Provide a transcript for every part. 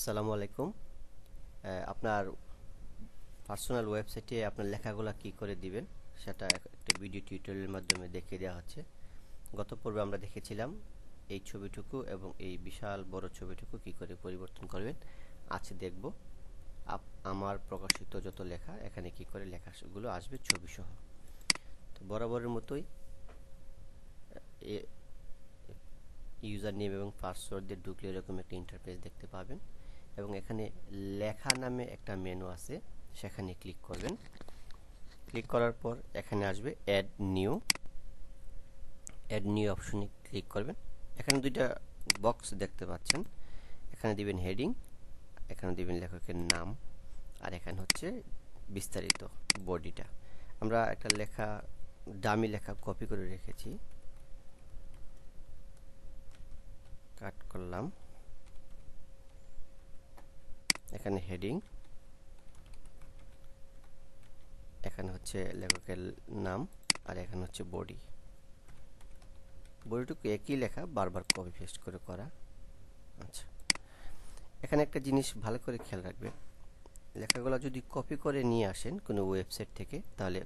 আসসালামু আলাইকুম। আপনার পার্সোনাল ওয়েবসাইটে আপনার লেখাগুলো কি করে দিবেন, সেটা একটা ভিডিও টিউটোরিয়ালের মাধ্যমে দেখিয়ে দেওয়া হচ্ছে। গত পর্বে আমরা দেখেছিলাম এই ছবিটুকু এবং এই বিশাল বড় ছবিটুকু কি করে পরিবর্তন করবেন। আজকে দেখব আমার প্রকাশিত যত লেখা, এখানে কি করে লেখাগুলো আসবে ছবি সহ তো বরাবরের মতোই ইউজার নেম এবং পাসওয়ার্ড দিয়ে ঢুকলে এরকম একটা ইন্টারফেস দেখতে পাবেন। এবং এখানে লেখা নামে একটা মেনু আছে, সেখানে ক্লিক করবেন। ক্লিক করার পর এখানে আসবে অ্যাড নিউ অ্যাড নিউ অপশনে ক্লিক করবেন। এখানে দুইটা বক্স দেখতে পাচ্ছেন। এখানে দিবেন হেডিং এখানে দিবেন লেখকের নাম, আর এখানে হচ্ছে বিস্তারিত বডিটা। আমরা একটা লেখা ডামি লেখা কপি করে রেখেছি। কাট করলাম। এখানে হেডিং এখানে হচ্ছে লেখকের নাম, আর এখানে হচ্ছে বডি বডিটুকু একই লেখা, বারবার কপি পেস্ট করে করা। আচ্ছা। এখানে একটা জিনিস ভালো করে খেয়াল রাখবেন। লেখাগুলো যদি কপি করে নিয়ে আসেন কোনো ওয়েবসাইট থেকে, তাহলে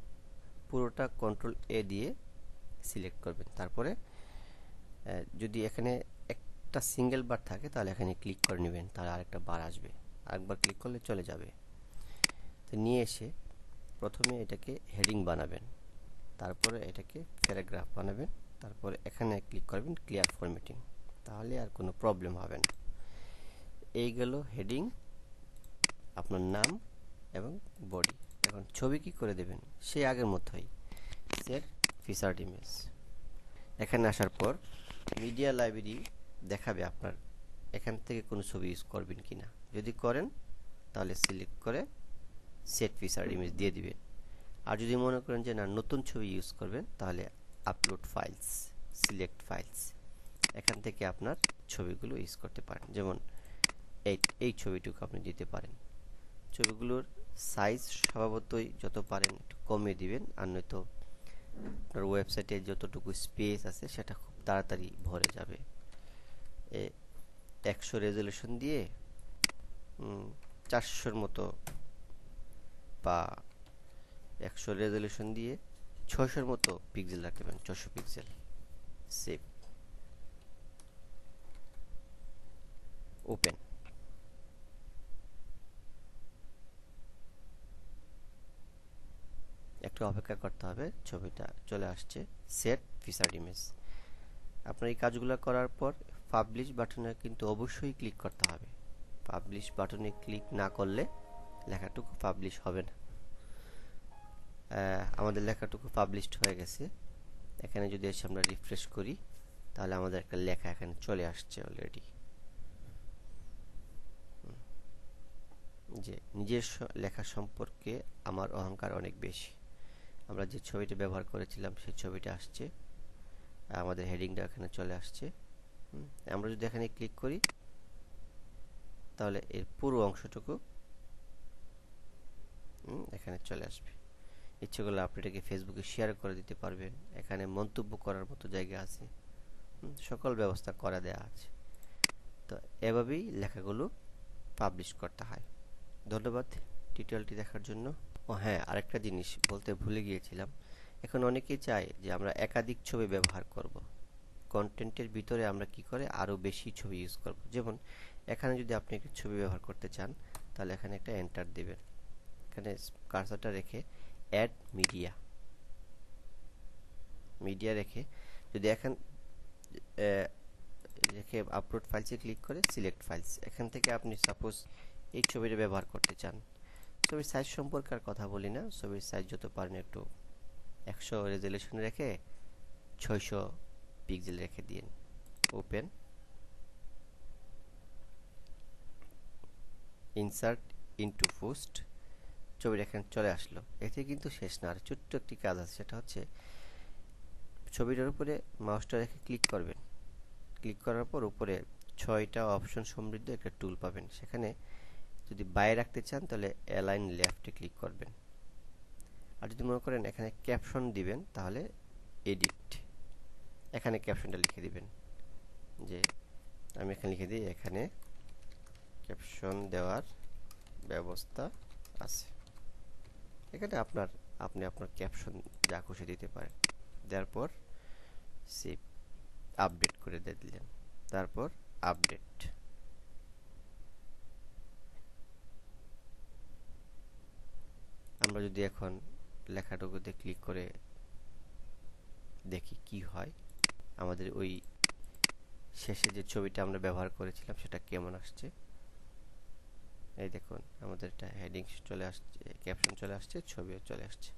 পুরোটা কন্ট্রোল এ দিয়ে সিলেক্ট করবেন। তারপরে যদি এখানে একটা সিঙ্গেল বার থাকে, তাহলে এখানে ক্লিক করে নেবেন, তাহলে আরেকটা বার আসবে। আরেকবার ক্লিক করলে চলে যাবে। তো নিয়ে এসে প্রথমে এটাকে হেডিং বানাবেন। তারপরে এটাকে প্যারাগ্রাফ বানাবেন। তারপরে এখানে ক্লিক করবেন ক্লিয়ার ফরম্যাটিং তাহলে আর কোনো প্রবলেম হবে না। এই গেল হেডিং আপনার নাম এবং বডি এখন ছবি কি করে দেবেন? সে আগের মতোই। সেট ফিচার্ড ইমেজ এখানে আসার পর মিডিয়া লাইব্রেরি দেখাবে আপনার এখান থেকে কোনো ছবি ইউজ করবেন কিনা। যদি করেন, তাহলে সিলেক্ট করে সেট ফিচার ইমেজ দিয়ে দিবেন। আর যদি মনে করেন যে, না, নতুন ছবি ইউজ করবেন, তাহলে আপলোড ফাইলস সিলেক্ট ফাইলস এখান থেকে আপনার ছবিগুলো ইউজ করতে পারেন। যেমন এই এই ছবিটুকু আপনি দিতে পারেন। ছবিগুলোর সাইজ স্বভাবতই যত পারেন একটু কমিয়ে দিবেন। আর নয়তো আপনার ওয়েবসাইটে যতটুকু স্পেস আছে, সেটা খুব তাড়াতাড়ি ভরে যাবে। একশো রেজলিউশন দিয়ে চারশোর মতো বা একশো রেজলিউশন দিয়ে ছশোর মতো পিক্সেল রাখতে পারেন ছশো পিক্সেল সেভ ওপেন একটু অপেক্ষা করতে হবে, ছবিটা চলে আসছে সেট ফিচার ইমেজ আপনার এই কাজগুলো করার পর পাবলিশ বাটনে কিন্তু অবশ্যই ক্লিক করতে হবে। পাবলিশ বাটনে ক্লিক না করলে লেখাটুকু পাবলিশ হবে না। আমাদের লেখাটুকু পাবলিশড হয়ে গেছে। এখানে যদি এসে আমরা রিফ্রেশ করি, তাহলে আমাদের একটা লেখা এখানে চলে আসছে অলরেডি যে নিজের লেখা সম্পর্কে আমার অহংকার অনেক বেশি। আমরা যে ছবিটা ব্যবহার করেছিলাম, সেই ছবিটা আসছে। আমাদের হেডিংটা এখানে চলে আসছে। আমরা যদি এখানে ক্লিক করি তাহলে এর পুরো অংশটুকু এখানে চলে আসবে। ইচ্ছে করলে আপনি এটাকে ফেসবুকে শেয়ার করে দিতে পারবেন। এখানে মন্তব্য করার মতো জায়গা আছে। সকল ব্যবস্থা করা দেয়া আছে। তো এভাবেই লেখাগুলো পাবলিশ করতে হয়। ধন্যবাদ টিউটোরিয়ালটি দেখার জন্য। ও হ্যাঁ আরেকটা জিনিস বলতে ভুলে গিয়েছিলাম। এখন অনেকেই চায় যে আমরা একাধিক ছবি ব্যবহার করব। কন্টেন্টের ভিতরে আমরা কি করে আরও বেশি ছবি ইউজ করব? যেমন এখানে যদি আপনি একটি ছবি ব্যবহার করতে চান, তাহলে এখানে একটা এন্টার দেবেন। এখানে কার্সারটা রেখে অ্যাড মিডিয়া মিডিয়া রেখে যদি এখন রেখে আপলোড ফাইলসে ক্লিক করে সিলেক্ট ফাইলস এখান থেকে আপনি সাপোজ এই ছবিটা ব্যবহার করতে চান। ছবির সাইজ সম্পর্কে আর কথা বলি না। ছবির সাইজ যত পারেন একটু একশো রেজলিউশন রেখে ছয়শো পিক্সেল রেখে দিন। ওপেন ইনসার্ট ইনটু পোস্ট ছবিটা এখানে চলে আসলো। এতে কিন্তু শেষ না। আর ছোট্ট একটি কাজ আছে, সেটা হচ্ছে ছবিটার উপরে মাউসটা রেখে ক্লিক করবেন। ক্লিক করার পর উপরে ছয়টা অপশন সমৃদ্ধ একটা টুল পাবেন। সেখানে যদি বাইরে রাখতে চান, তাহলে অ্যালাইন লেফটে ক্লিক করবেন। আর যদি মনে করেন এখানে ক্যাপশন দিবেন, তাহলে এডিট এখানে ক্যাপশনটা লিখে দিবেন। যে আমি এখানে লিখে দিই, এখানে ক্যাপশন দেওয়ার ব্যবস্থা আছে। এখানে আপনার, আপনি আপনার ক্যাপশন যা খুশি দিতে পারেন। দেওয়ার পর সেভ আপডেট করে দিয়ে দিলেন। তারপর আপডেট আমরা যদি এখন লেখাটুকুতে ক্লিক করে দেখি কি হয়, আমাদের ওই শেষে যে ছবিটা আমরা ব্যবহার করেছিলাম সেটা কেমন আসছে? এই দেখুন, আমাদের এটা হেডিং চলে আসছে ক্যাপশন চলে আসছে, ছবিও চলে আসছে।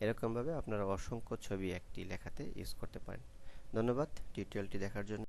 এরকমভাবে আপনারা অসংখ্য ছবি একটি লেখাতে ইউজ করতে পারেন। ধন্যবাদ টিউটোরিয়ালটি দেখার জন্য।